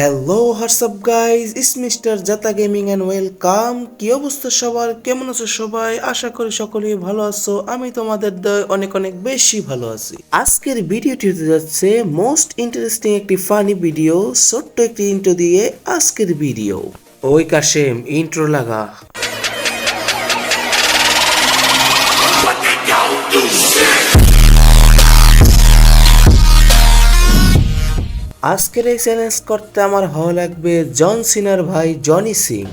Hello WhatsApp guys is mister জাতা gaming and welcome কি অবস্থা সবার? কেমন আছো সবাই? আশা করি সকলেই ভালো আছো। আমি তোমাদের দয় অনেক অনেক বেশি ভালো আছি। আজকের ভিডিওটি হতে যাচ্ছে মোস্ট ইন্টারেস্টিং একটি ফানি ভিডিও ছোট্ট একটি ইন্ট্রো দিয়ে আজকের ভিডিও ওই কাশেম ইন্ট্রো লাগা। আজকের এই চ্যালেঞ্জ করতে আমার ভালো লাগবে জন সিনার ভাই জনি সিং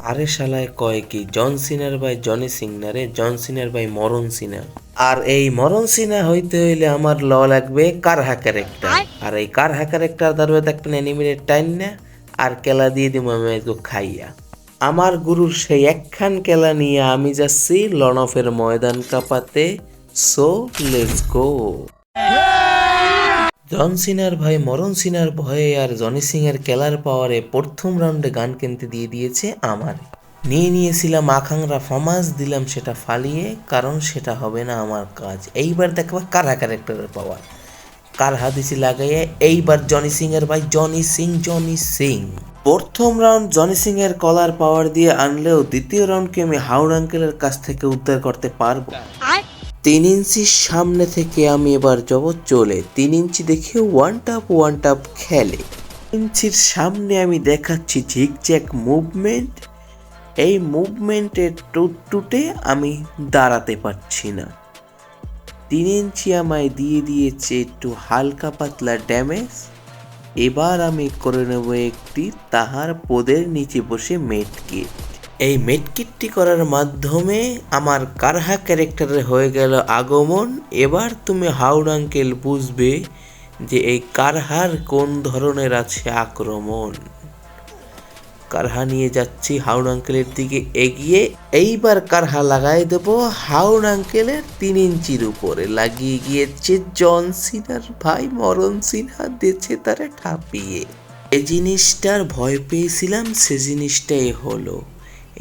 আরে শালায় কয় কি জন সিনার ভাই জনি সিং না রে জন সিনার ভাই মরণ সিনা আর এই মরণ সিনা হইতে হইলে আমার ল লাগবে কার কারহা ক্যারেক্টার আর এই কার কারহা ক্যারেক্টার ধরবে একটা অ্যানিমেটেড টাইম না আর কেলা দিয়ে দিব আমি একটু খাইয়া। আমার গুরুর সেই একখান কেলা নিয়ে আমি যাচ্ছি লনফের ময়দান কাপাতে। সো লেটস গো জন সিনার ভাই, মরণ সিনার ভয়ে আর জনি সিং এর কেলার পাওয়ারে প্রথম রাউন্ডে গান কিনতে দিয়ে দিয়েছে আমার। নিয়ে নিয়েছিলাম আখাংরা ফমাস, দিলাম সেটা ফালিয়ে, কারণ সেটা হবে না আমার কাজ। এইবার দেখবা কারা ক্যারেক্টারের পাওয়ার কার হাদিসি লাগাইয়ে, এইবার জনি সিং এর ভাই, জনি সিং জনি সিং। প্রথম রাউন্ড জনি সিং এর কলার পাওয়ার দিয়ে আনলেও দ্বিতীয় রাউন্ডকে আমি হাউড আঙ্কেলের কাছ থেকে উদ্ধার করতে পারব। তিন ইঞ্চির সামনে থেকে আমি এবার যাব চলে। তিন ইঞ্চি দেখে ওয়ান টাপ ওয়ান টাপ খেলে। ইঞ্চির সামনে আমি দেখাচ্ছি ঝিকঝ্যাক মুভমেন্ট এই মুভমেন্টের টুটটুটে আমি দাঁড়াতে পারছি না। তিন ইঞ্চি আমায় দিয়ে দিয়েছে একটু হালকা পাতলা ড্যামেজ এবার আমি করে নেব একটি তাহার পদের নিচে বসে মেটকিট এই মেটকিটটি করার মাধ্যমে আমার কারহা ক্যারেক্টারে হয়ে গেল আগমন। এবার তুমি হাউড আঙ্কেল বুঝবে যে এই কারহার কোন ধরনের আছে আক্রমণ। কারহা নিয়ে যাচ্ছি হাউড আঙ্কেলের দিকে এগিয়ে। এইবার কারহা লাগাই দেব হাউড আঙ্কেলের তিন ইঞ্চির উপরে। লাগিয়ে গিয়েছে জন সিনার ভাই মরণ সিনহা দিচ্ছে তারা ঠাপিয়ে। যে জিনিসটার ভয় পেয়েছিলাম, সে জিনিসটাই হলো।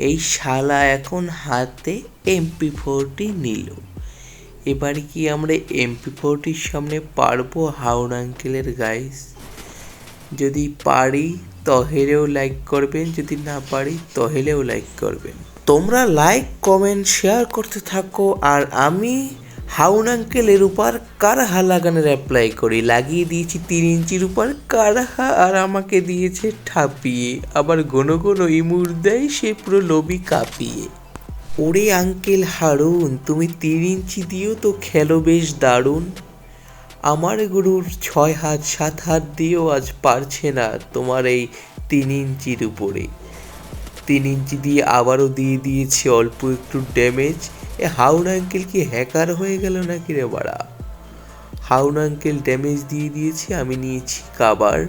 এই শালা এখন হাতে এমপি ফোরটি নিল। এবার কি আমরা এমপি ফোরটির সামনে পারব হাওড় আঙ্কেলের গাইস যদি পারি তহেলেও লাইক করবেন, যদি না পারি তহেলেও লাইক করবেন। তোমরা লাইক কমেন্ট শেয়ার করতে থাকো, আর আমি হাউন আঙ্কেলের উপর কারহা লাগানোর অ্যাপ্লাই করি। লাগিয়ে দিয়েছি তিন ইঞ্চির উপর কারহা আর আমাকে দিয়েছে ঠাপিয়ে। আবার ঘন ঘন ইমুর দেয় সে পুরো লবি কাঁপিয়ে। ওরে আঙ্কেল হারুন, তুমি তিন ইঞ্চি দিয়েও তো খেলো বেশ দারুণ। আমার গুরুর ছয় হাত, সাত হাত দিয়েও আজ পারছে না তোমার এই তিন ইঞ্চির উপরে। তিন ইঞ্চি দিয়ে আবারও দিয়ে দিয়েছে অল্প একটু ড্যামেজ এ হাউন আঙ্কেল কি হ্যাকার হয়ে গেল নাকি রে বাড়া? হাউন আঙ্কেল ড্যামেজ দিয়ে দিয়েছি, আমি নিয়েছি কাবার।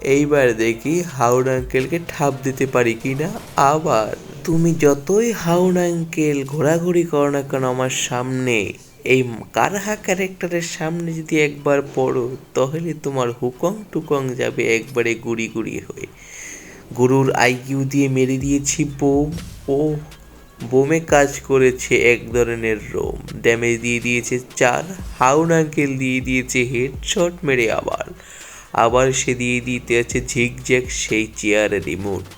এইবার দেখি হাউন আঙ্কেলকে ঠাপ দিতে পারি কি না, আবার। তুমি যতই হাউন আঙ্কেল ঘোরাঘুরি করো না কেন আমার সামনে, এই কারহা ক্যারেক্টারের সামনে যদি একবার পড়ো, তাহলে তোমার হুকং টুকং যাবে একবারে গুড়ি গুড়ি হয়ে। গুরুর আইকিউ দিয়ে মেরে দিয়েছি, বোম। ও বোমে কাজ করেছে এক ধরনের রোম। ড্যামেজ দিয়ে দিয়েছে চার, হাউন আঙ্কেল দিয়ে দিয়েছে হেডশট মেরে আবার। আবার সে দিয়ে দিতে আছে ঝিকঝ্যাক সেই চেয়ারের রিমোট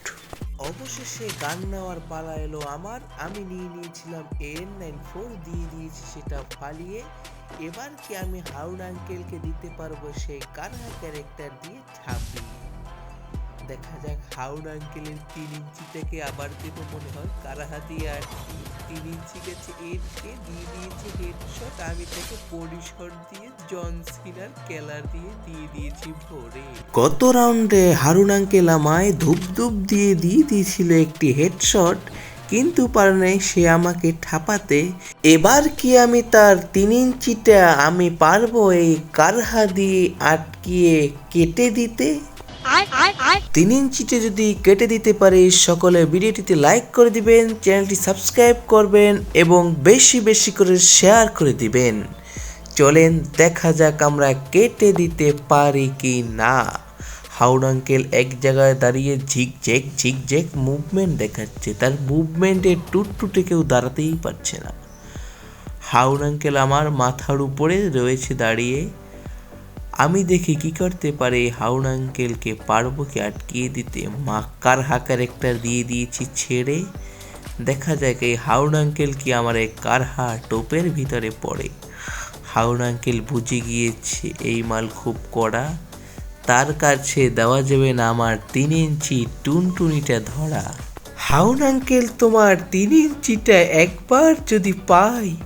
অবশেষে গান নেওয়ার পালা এলো আমার। আমি নিয়ে নিয়েছিলাম এন নাইন ফোর দিয়ে দিয়েছি সেটা ফালিয়ে। এবার কি আমি হাউড আঙ্কেলকে দিতে পারব সেই কারহা ক্যারেক্টার দিয়ে? দেখা যাক হাউড আঙ্কেলের তিন ইঞ্চি থেকে আবার দেবো মনে হয়। কারাহা দিয়ে আর তিন ইঞ্চি গেছে এরকে দিয়ে দিয়েছে হেডশট আমি তাকে পরিসর দিয়ে জন সিনার কেলার দিয়ে দিয়ে দিয়েছি ভরে। গত রাউন্ডে হারুন আঙ্কেল আমায় ধূপ ধূপ দিয়ে দিয়ে দিয়েছিল একটি হেডশট কিন্তু পারে নাই সে আমাকে ঠাপাতে। এবার কি আমি তার তিন ইঞ্চিটা আমি পারব এই কারহা দিয়ে আটকিয়ে কেটে দিতে? তিন ইঞ্চিতে যদি কেটে দিতে পারি, সকলে ভিডিওটিতে লাইক করে দিবেন, চ্যানেলটি সাবস্ক্রাইব করবেন এবং বেশি বেশি করে শেয়ার করে দিবেন। চলেন, দেখা যাক আমরা কেটে দিতে পারি কি না হাউড আঙ্কেল এক জায়গায় দাঁড়িয়ে ঝিকঝেক ঝিকঝেক মুভমেন্ট দেখাচ্ছে। তার মুভমেন্টে টুটটুটে কেউ দাঁড়াতেই পারছে না। হাউড আঙ্কেল আমার মাথার উপরে রয়েছে দাঁড়িয়ে আমি দেখি কি করতে পারে? এই হাউন আঙ্কেলকে পারব কি আটকিয়ে দিতে? মাক্কার হাকার একটা দিয়ে দিয়েছি ছেড়ে? দেখা যাক এই হাউন আঙ্কেল কি আমার এই কারহা টোপের ভিতরে পড়ে। হাউন আঙ্কেল বুঝে গিয়েছে এই মাল খুব কড়া। তার কাছে দেওয়া যাবে না আমার তিন ইঞ্চি টুনটুনিটা ধরা। হাউন আঙ্কেল, তোমার তিন ইঞ্চিটা একবার যদি পাই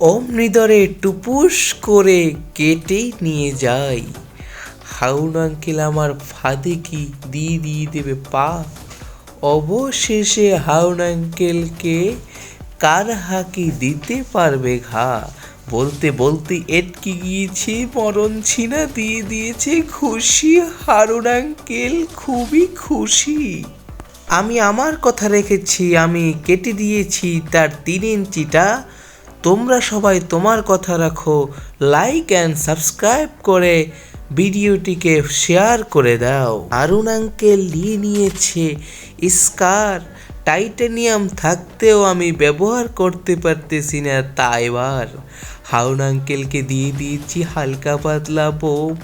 অমনি দরে টুপুস করে কেটে নিয়ে যাই। হাউন আঙ্কেল আমার ফাঁদে কি দিয়ে দিয়ে দেবে পা? অবশেষে হাউন আঙ্কেলকে কার হাকি দিতে পারবে ঘা? বলতে বলতে এটকে গিয়েছে, মরণ ছিনা দিয়ে দিয়েছে, খুশি হারুন আঙ্কেল, খুবই খুশি। আমি আমার কথা রেখেছি, আমি কেটে দিয়েছি তার তিন ইঞ্চিটা। তোমরা সবাই তোমার কথা রাখো লাইক অ্যান্ড সাবস্ক্রাইব করে ভিডিওটিকে শেয়ার করে দাও। আরুণ আঙ্কেল নিয়ে নিয়েছে স্কার টাইটানিয়াম থাকতেও আমি ব্যবহার করতে পারতেছি না তা এবার হাউন আঙ্কেলকে দিয়ে দিয়েছি হালকা পাতলা বোম।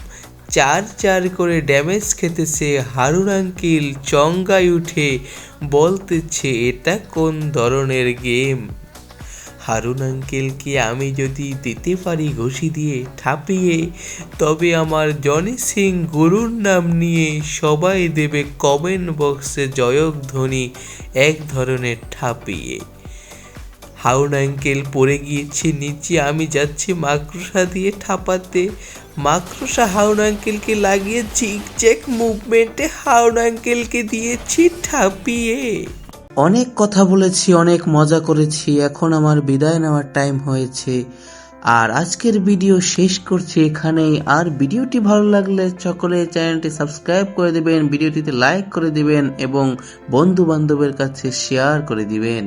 চার চার করে ড্যামেজ খেতেছে হারুন আঙ্কেল চঙ্গায় উঠে বলতেছে, এটা কোন ধরনের গেম হারুন আঙ্কেলকে আমি যদি দিতে পারি ঘুষি দিয়ে ঠাপিয়ে, তবে আমার জনি সিং গুরুর নাম নিয়ে সবাই দেবে কমেন্ট বক্সে জয়ক ধ্বনি এক ধরনের ঠাপিয়ে। হাউন আঙ্কেল পড়ে গিয়েছে নিচে, আমি যাচ্ছি মাকড়সা দিয়ে ঠাপাতে। মাকড়সা হাউন আঙ্কেলকে লাগিয়ে চিকচেক মুভমেন্টে হাউন আঙ্কেলকে দিয়েছি ঠাপিয়ে। অনেক কথা বলেছি, অনেক মজা করেছি, এখন আমার বিদায় নেওয়ার টাইম হয়েছে। আর আজকের ভিডিও শেষ করছি এখানেই। আর ভিডিওটি ভালো লাগলে সকলে চ্যানেলটি সাবস্ক্রাইব করে দিবেন, ভিডিওটিতে লাইক করে দিবেন এবং বন্ধু বান্ধবের কাছে শেয়ার করে দিবেন।